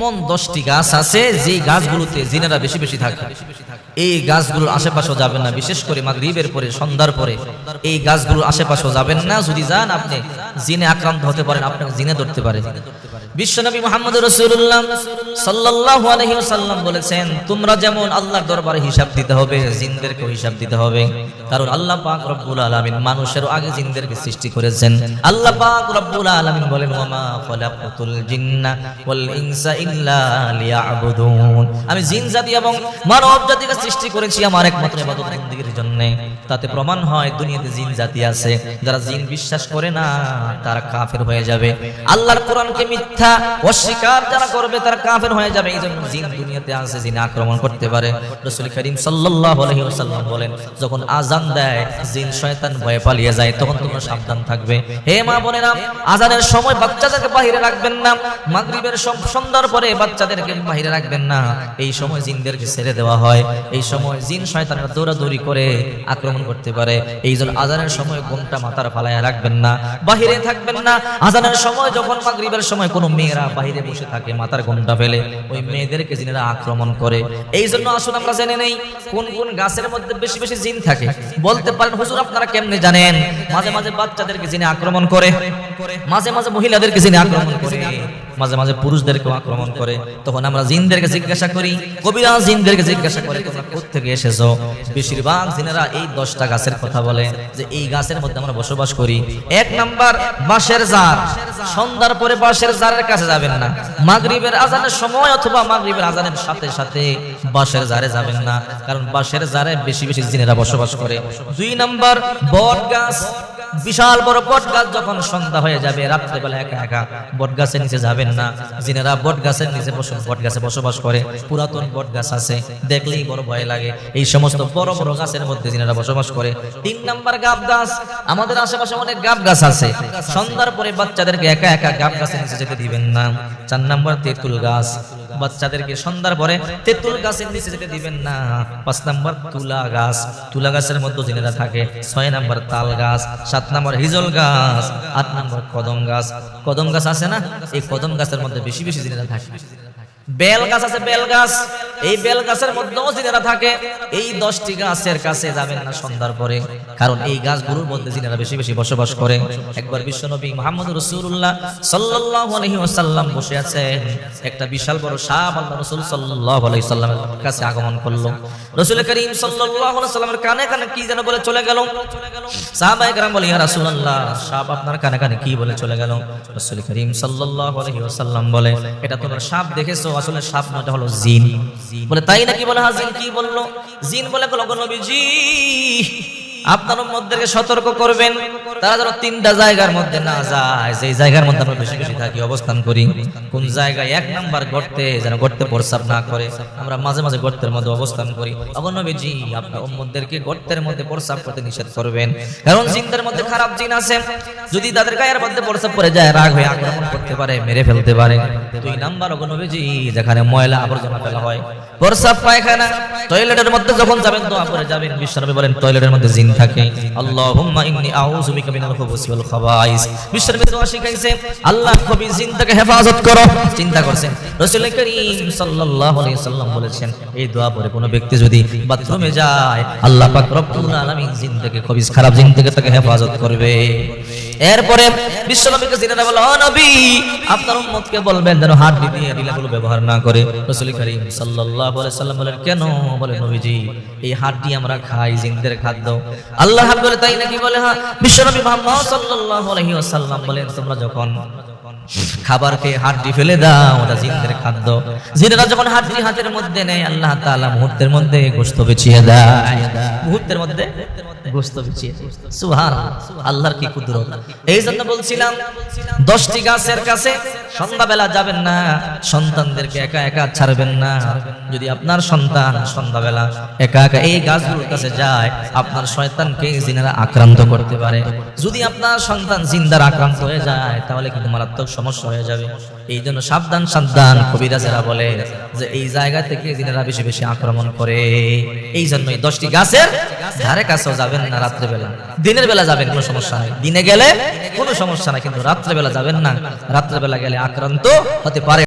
এমন দশটি গাছ আছে যে গাছগুলোতে জিনেরা বেশি বেশি থাকে। এই গাছগুলোর আশেপাশে যাবেন না, বিশেষ করে মাগরিবের পরে, সন্ধ্যার পরে। এই গাছগুলোর আশেপাশে যাবেন না। যদি যান আপনি জিনে আক্রান্ত হতে পারেন, আপনাকে জিনে ধরতে পারে। বিশ্বনবী মোহাম্মদ রসুল্লাহ সাল্লাল্লাহু আলাইহি ওয়াসাল্লাম বলেছেন, তোমরা যেমন আল্লাহর দরবারে হিসাব দিতে হবে জিনদেরকে হিসাব দিতে হবে। কারণ আল্লাহ পাক রব্বুল আলামিন মানুষের আগে জিনদেরকে সৃষ্টি করেছেন। আল্লাহ পাক রব্বুল আলামিন বলেন আমি জিন জাতি এবং মানব জাতিকে সৃষ্টি করেছি আমার একমাত্র জন্য। তাতে প্রমাণ হয়, দুনিয়াতে জিন জাতি আছে। যারা জিন বিশ্বাস করে না তারা কাফের হয়ে যাবে। আল্লাহর কোরআনকে মিথ্যা অস্বীকার যারা করবে, তারা কাফের হয়ে যাবে। এই জন্য জিন দুনিয়াতে আছে জিন আক্রমণ করতে পারে। রসুল করিম সাল্লাল্লাহু আলাইহি ওয়াসাল্লাম বলেন, যখন আজান দেয়, জিন শয়তান ভয়ে পালিয়ে যায়, তখন তোমরা সাবধান থাকবে। হে মা বোনেরা আজানের সময় বাচ্চাদেরকে বাহিরে রাখবেন না। মাগরিবের সন্ধ্যার পরে বাচ্চাদেরকে বাহিরে রাখবেন না। এই সময় জিনদেরকে ছেড়ে দেওয়া হয়। এই সময় জিন শয়তানেরা দৌড়াদৌড়ি করে আক্রমণ করতে পারে। এই জন্য আজানের সময় ঘুমটা মাথার ফালায় রাখবেন না। বাহিরে থাকবেন না। আজানের সময় যখন মাগরিবের সময় কোনো মেয়েরা বাইরে বসে থাকে, মাথার ঘুমটা ফেলে, ওই মেয়েদেরকে জিনেরা আক্রমণ করে। এই জন্য আসুন আমরা জেনে নেই কোন কোন গাছের মধ্যে বেশি বেশি জিন থাকে। বলতে পারেন, হুজুর, আপনারা কেমনে জানেন? মাঝে মাঝে বাচ্চাদেরকে জিনে আক্রমণ করে। মাঝে মাঝে মহিলাদেরকে জিনে আক্রমণ করে। মাঝে মাঝে পুরুষদেরকেও আক্রমণ করে। তখন আমরা জিনদেরকে জিজ্ঞাসা করি, কবিরা জিনদেরকে জিজ্ঞাসা করে, তোমরা কোথেকে এসেছ? বেশিরভাগ জিনেরা এই দশটা গাছের কথা বলে যে, এই গাছের মধ্যে আমরা বসবাস করি। এক নাম্বার, বাঁশের জার সন্ধ্যার পরে বাঁশের জারের কাছে যাবেন না। মাগরিবের আজানের সময় অথবা মাগরিবের আজানের সাথে সাথে বাঁশের জারে যাবেন না। কারণ বাঁশের জারে বেশি বেশি জিনেরা বসবাস করে। দুই নাম্বার, বট গাছ। বিশাল বড় বট গাছ যখন সন্ধ্যা হয়ে যাবে, রাত্রেবেলা একা একা বট গাছের নিচে যাবেন না জিনেরা বট গাছের নিচে বসে, বট গাছে বসবাস করে। পুরাতন বট গাছ আছে, দেখলেই বড় ভয় লাগে। এই সমস্ত বড় বড় গাছের মধ্যে জিনেরা বসবাস করে। তিন নাম্বার গাব গাছ, আমাদের আশেপাশে অনেক গাব গাছ আছে। সন্ধ্যার পরে বাচ্চাদেরকে একা একা গাব গাছের নিচে যেতে দিবেন না। চার নাম্বার তেঁতুল গাছ বাচ্চাদেরকে সন্ধ্যার পরে তেঁতুল গাছের নিচে যেতে দিবেন না। পাঁচ নম্বর তুলা গাছ। তুলা গাছের মধ্যে জেলেরা থাকে। ছয় নম্বর তাল গাছ, সাত নম্বর হিজল গাছ, আট নম্বর কদম গাছ। কদম গাছ আছে না? এই কদম গাছের মধ্যে বেশি বেশি জেলেরা থাকে। বেল গাছ আছে, বেল গাছ। এই বেল গাছের মধ্যেও জিনেরা থাকে, এই দশটি গাছের কাছে যাবেন না সন্ধ্যার পরে। কারণ এই গাছগুলোর মধ্যে জিনেরা বেশি বেশি বসবাস করে। একবার বিশ্ব নবী মোহাম্মদ রসুল্লাহ সাল্লাহ আলহি বসে আছে একটা বিশাল বড় সাপ আল্লাহ রসুল সাল্লাহ আলহি সাল্লামের কাছে আগমন করল। রসুল করিম সাল্লাহ সাল্লামের কানে কানে কি যেন বলে চলে গেল। সাহাবাই কারাম বলে, ইয়া রসুল আল্লাহ সাপ আপনার কানে কানে কি বলে চলে গেল? রসুল করিম সাল্লাহ আলহি বলে, এটা তোমার সাপ দেখেছ? আসলে সাপ না এটা হলো জিন। বলে, তাই নাকি বলে হ্যাঁ জিন কি বলল? জিন বলে গো নবীজি আপনার মধ্যে সতর্ক করবেন, তারা যেন তিনটা জায়গার মধ্যে না যায়। সেই জায়গার মধ্যে আমরা বেশি বেশি থাকি, অবস্থান করি। কোন জায়গায় এক নাম্বার গর্তে যেন গর্তে প্রস্রাব না করে, আমরা মাঝে মাঝে গর্তের মধ্যে অবস্থান করি। অগনবীজি আপনার উম্মতদেরকে গর্তের মধ্যে প্রস্রাব করতে নিষেধ করবেন। কারণ জিনদের মধ্যে খারাপ জিন আছে। যদি তাদের গায়ের মধ্যে প্রস্রাব পড়ে যায়, রাগ হয়ে আক্রমণ করতে পারে, মেরে ফেলতে পারে। দুই নাম্বার অগনবীজি যেখানে ময়লা আবর্জনা ফেলা হয়, প্রস্রাব পায়খানা, টয়লেটের মধ্যে যখন যাবেন, দোয়া করে যাবেন। বিশ্বনবী বলেন, টয়লেটের মধ্যে জিন থাকে। আল্লাহুম্মা ইন্নী আউযু বিকা মিনাল খুবুসি ওয়াল দোয়া শিখাইছে, আল্লাহ কবি জিন থেকে হেফাজত করো। চিন্তা রাসূল করিম সাল্লাল্লাহু আলাইহি সাল্লাম বলেছেন, এই দোয়া পরে কোনো ব্যক্তি যদি বাথরুমে যায়, আল্লাহ পাক রব্বুল আলামিন জিন থেকে খারাপ জিন থেকে তাকে হেফাজত করবে। এরপরে বিশ্বনবীকে জিনেরা বলে, ও নবী, আপনার উম্মতকে বলবেন যেন হাত দিয়ে ঢিলাগুলো ব্যবহার না করে। রাসূল করিম সাল্লাল্লাহু আলাইহি সাল্লাম বলেন, কেন? বলে নবীজি, এই আমরা খাই, জিনদের খাদ্য। আল্লাহ বলে তাই নাকি বলে হ্যাঁ বিশ্বনবী মোহাম্মদ সাল্লাল্লাহু আলাইহি ওয়াসাল্লাম বলেন, তোমরা যখন খাবার খেয়ে ফেলে দাও, ওটা জিনদের খাদ্য। জিনেরা যখন হাড্ডি হাতের মধ্যে নেয়, আল্লাহ তাআলা মুহূর্তের মধ্যে গোশত বিছিয়ে দেয়। মুহূর্তের মধ্যে? যদি আপনার সন্তান সন্ধ্যাবেলা একা একা এই গাছগুলোর কাছে যায়, আপনার শয়তানকে জিনেরা আক্রান্ত করতে পারে। যদি আপনার সন্তান জিন্দার আক্রান্ত হয়ে যায়, তাহলে কিন্তু মারাত্মক সমস্যা হয়ে যাবে। এই জন্য সাবধান সাবধান কবিরাজেরা বলে যে এই জায়গা থেকে জিনেরা বেশি বেশি আক্রমণ করে। এই জন্য এই দশটি গাছের ধারে কাছেও যাবেন না রাত্রেবেলা। দিনের বেলা যাবেন, কোনো সমস্যা নাই। দিনে গেলে কোনো সমস্যা নাই, কিন্তু রাত্রেবেলা যাবেন না। রাত্রেবেলা গেলে আক্রান্ত হতে পারে।